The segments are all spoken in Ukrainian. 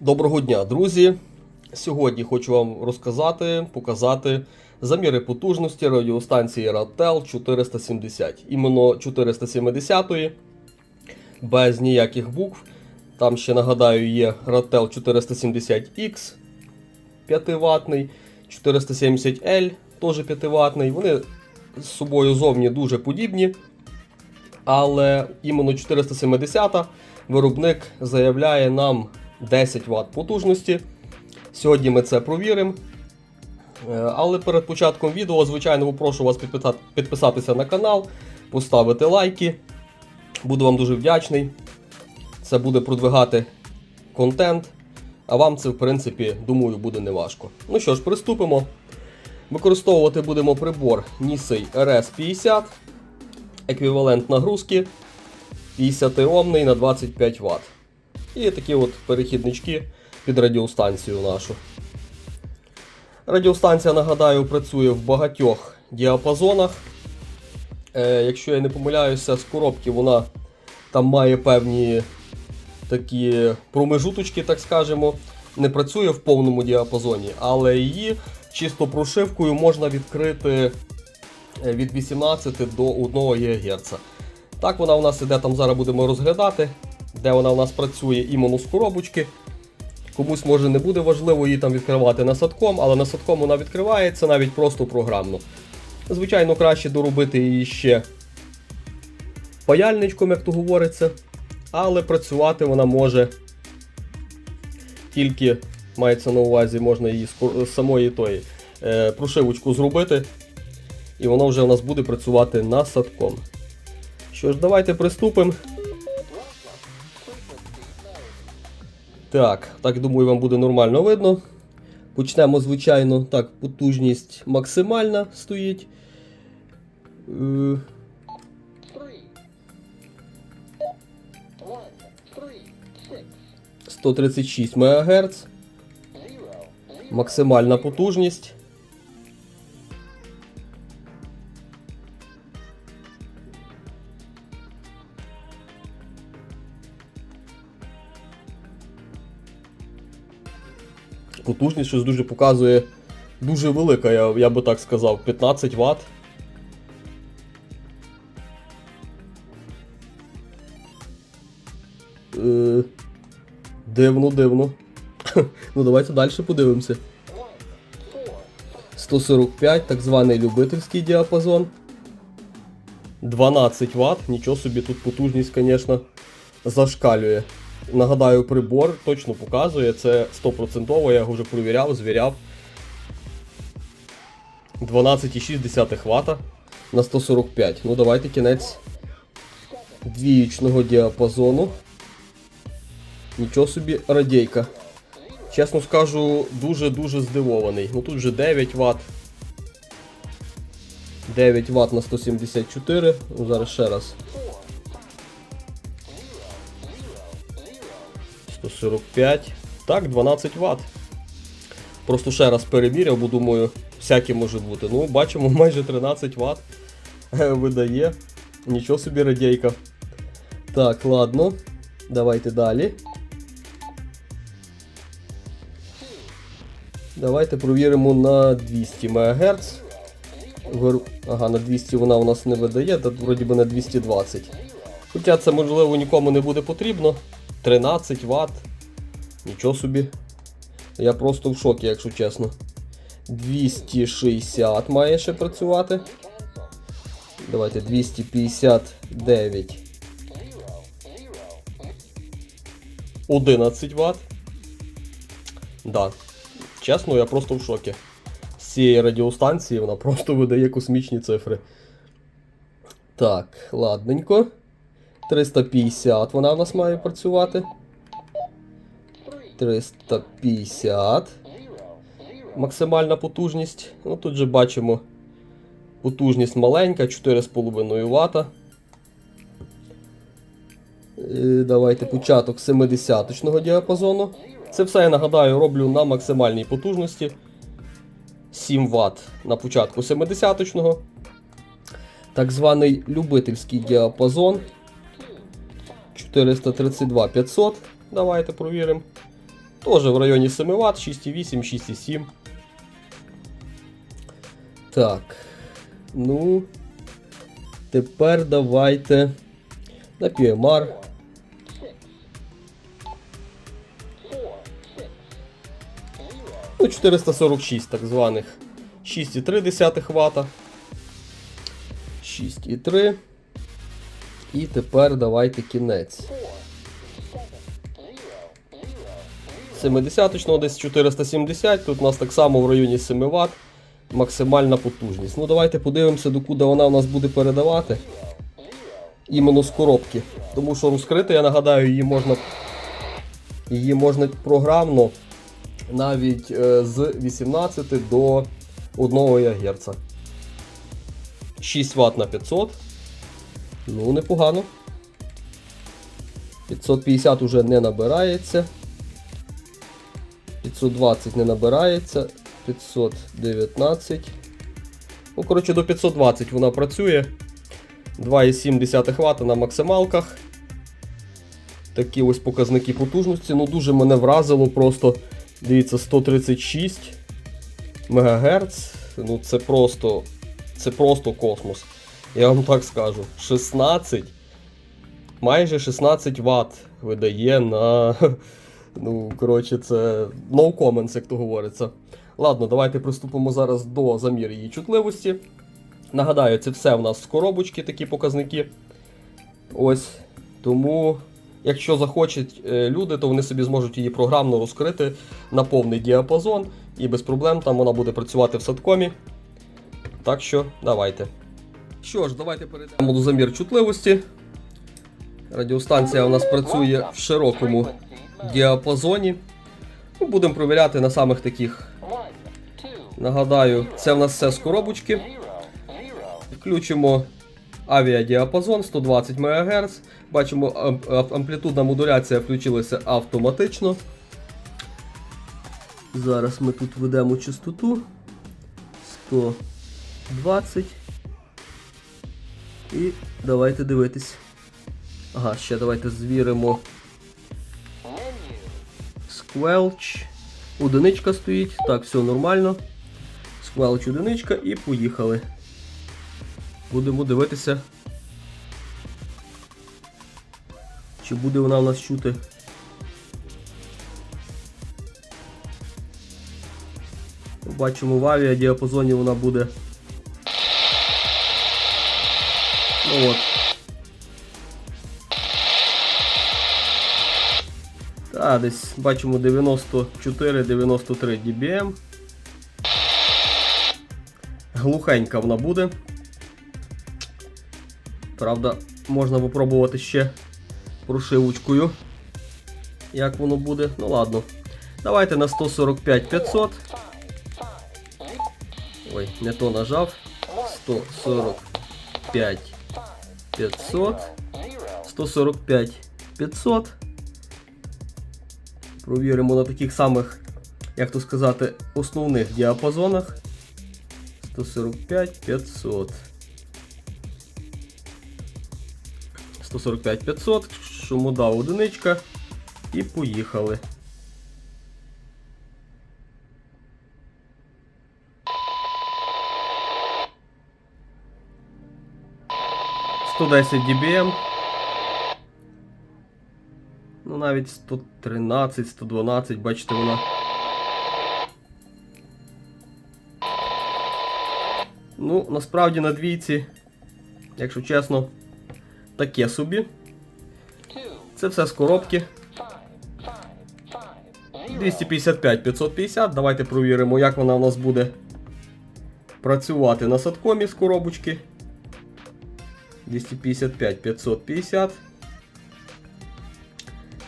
Доброго дня, друзі! Сьогодні хочу вам розказати, показати заміри потужності радіостанції RATEL 470. Іменно 470 без ніяких букв. Там ще нагадаю є RATEL 470X 5 ватний 470L теж 5 ватний Вони з собою зовні дуже подібні. Але іменно 470 виробник заявляє нам 10 Вт потужності. Сьогодні ми це провіримо. Е, Але перед початком відео, звичайно, попрошу вас підписатися на канал, поставити лайки. Буду вам дуже вдячний. Це буде продвигати контент. А вам це, в принципі, думаю, буде неважко. Ну що ж, приступимо. Використовувати будемо прибор Nisei RS50, еквівалент нагрузки 50 омний на 25 Вт. І такі от перехіднички під радіостанцію нашу. Радіостанція, нагадаю, працює в багатьох діапазонах. Е, якщо я не помиляюся, з коробки вона там має певні такі промежуточки, так скажемо. Не працює в повному діапазоні, але її чисто прошивкою можна відкрити е, від 18 до 1 ГГц. Так вона у нас іде, там зараз будемо розглядати, де вона у нас працює іменно з. Комусь може не буде важливо її там відкривати насадком, але насадком вона відкривається навіть просто програмно. Звичайно, краще доробити її ще паяльничком, як то говориться, але працювати вона може тільки мається на увазі, можна її з самої тої е, прошивочку зробити, і воно вже у нас буде працювати насадком. Що ж, давайте приступимо. Так, так думаю, вам буде нормально видно. Почнемо, звичайно, так, потужність максимальна стоїть. Е, three, one, 136 МГц. Максимальна потужність. Потужність щось дуже показує дуже велика, я, я би так сказав, 15 Вт. Е, дивно, дивно. ну давайте далі подивимося. 145, так званий любительський діапазон. 12 Вт, нічого собі тут потужність, звісно, зашкалює. Нагадаю, прибор точно показує, це 100%, я його вже провіряв, звіряв. 12,6 Вт на 145. Ну давайте кінець двіючного діапазону. Нічого собі радійка. Чесно скажу, дуже-дуже здивований. Ну тут вже 9 Вт. 9 Вт на 174. Ну, зараз ще раз. 145. Так, 12 Вт. Просто ще раз перевіряв, бо думаю, всяке може бути. Ну, бачимо, майже 13 Вт видає. Нічого собі радійка. Так, ладно. Давайте далі. Давайте провіримо на 200 МГц. Ага, на 200 вона у нас не видає, та вроді би на 220. Хоча це можливо нікому не буде потрібно. 13 Вт. Нічого собі. Я просто в шокі, якщо чесно. 260 має ще працювати. Давайте 259. 11 Вт. Да. Чесно, я просто в шокі. З цієї радіостанції вона просто видає космічні цифри. Так, ладненько. 350 вона в нас має працювати. 350. Максимальна потужність. Ну тут же бачимо. Потужність маленька, 4,5 Вт. Давайте початок 70-точного діапазону. Це все я нагадаю роблю на максимальній потужності. 7 Вт на початку 70-точного. Так званий любительський діапазон. 432 500. Давайте провіримо. Теж в районі 7 Вт, 6,8, 6,7. Так. Ну. Тепер давайте на PMR. Ну, 446 так званих 6,3 Вт. 6,3. І тепер давайте кінець. 70-точного десь 470, тут у нас так само в районі 7 Вт. Максимальна потужність. Ну давайте подивимося, докуди вона у нас буде передавати. Іменно з коробки. Тому що розкрити, я нагадаю, її можна її можна програмно навіть е, з 18 до 1 ГГц. 6 Вт на 500. Ну, непогано. 550 уже не набирається. 520 не набирається. 519. Ну, коротше, до 520 вона працює. 2,7 Вт на максималках. Такі ось показники потужності. Ну, дуже мене вразило просто. Дивіться, 136 МГц. Ну, це просто. Це просто космос. Я вам так скажу. 16. Майже 16 Вт видає на. Ну, коротше, це no comments, як то говориться. Ладно, давайте приступимо зараз до заміру її чутливості. Нагадаю, це все в нас з коробочки, такі показники. Ось. Тому, якщо захочуть е, люди, то вони собі зможуть її програмно розкрити на повний діапазон і без проблем там вона буде працювати в садкомі. Так що, давайте. Що ж, давайте перейдемо до замір чутливості. Радіостанція у нас працює в широкому діапазоні. Ну, Будемо провіряти на самих таких. Нагадаю, це в нас все з коробочки. Включимо авіадіапазон 120 МГц. Бачимо, ам- ам- амплітудна модуляція включилася автоматично. Зараз ми тут ведемо частоту 120. І давайте дивитись. Ага, ще давайте звіримо. Squelch. Одиничка стоїть. Так, все нормально. Squelch одиничка і поїхали. Будемо дивитися. Чи буде вона в нас чути? Бачимо в авіадіапазоні вона буде. От. Та, десь бачимо 94-93 dBm. Глухенька вона буде. Правда, можна попробувати ще прошивочкою. Як воно буде? Ну ладно. Давайте на 145 500. Ой, не то нажав. 145 500. 145 500. Провіримо на таких самих, як то сказати, основних діапазонах. 145 500. 145 500, шумода одиничка. І поїхали. Сто десять dBm. Ну навіть 113, 112, бачите, вона. Ну, насправді на двійці, якщо чесно, таке собі. Це все з коробки. 255 550. Давайте провіримо, як вона у нас буде працювати на садкомі з коробочки. 255 550.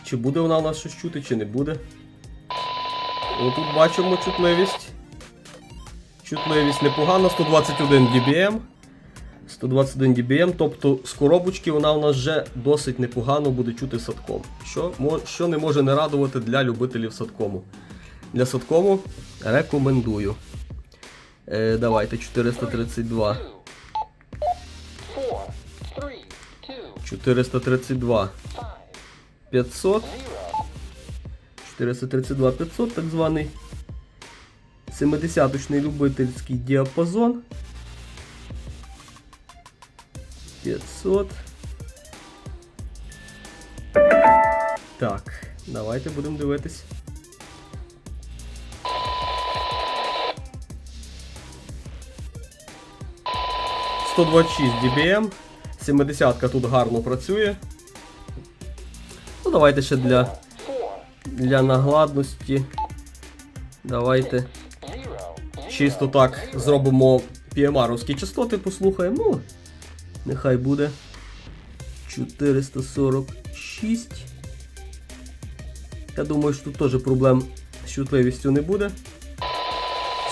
Чи буде вона у нас щось чути, чи не буде. О, тут бачимо чутливість. Чутливість непогана, 121 dBm. 121 dBm, тобто з коробочки вона у нас вже досить непогано буде чути садком. Що, що не може не радувати для любителів садкому. Для садкому рекомендую. Е, давайте 432. 432. 500. 432 500, так званий 70-точний любительський діапазон. 500. Так, давайте будемо дивитись. «126 dBm. 70-ка тут гарно працює. Ну, давайте ще для, для нагладності. Давайте чисто так зробимо PMR-овські частоти, послухаємо. Ну, нехай буде 446. Я думаю, що тут теж проблем з чутливістю не буде.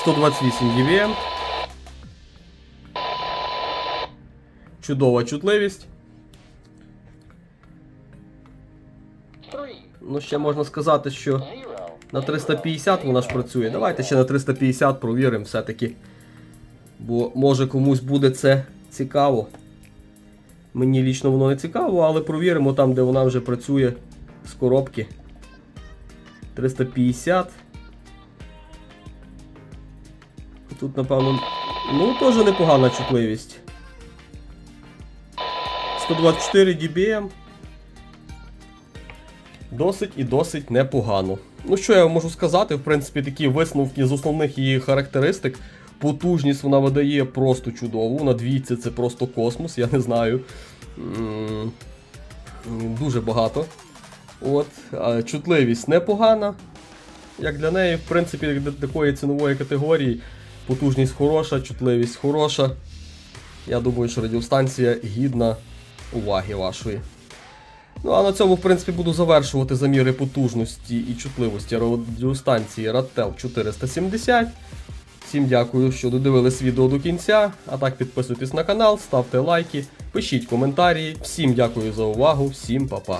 128 dBm. Чудова чутливість. Ну, ще можна сказати, що на 350 вона ж працює. Давайте ще на 350 провіримо все-таки. Бо може комусь буде це цікаво. Мені лічно воно не цікаво, але провіримо там, де вона вже працює з коробки. 350. Тут, напевно, ну, теж непогана чутливість. 124 dBm. Досить і досить непогано. Ну, що я можу сказати, в принципі, такі висновки з основних її характеристик. Потужність вона видає просто чудову. На двійці це просто космос, я не знаю. Дуже багато. От, чутливість непогана. Як для неї, в принципі, як для такої цінової категорії, потужність хороша, чутливість хороша. Я думаю, що радіостанція гідна уваги вашої. Ну а на цьому, в принципі, буду завершувати заміри потужності і чутливості радіостанції Rattel 470. Всім дякую, що додивились відео до кінця. А так підписуйтесь на канал, ставте лайки, пишіть коментарі. Всім дякую за увагу, всім па-па.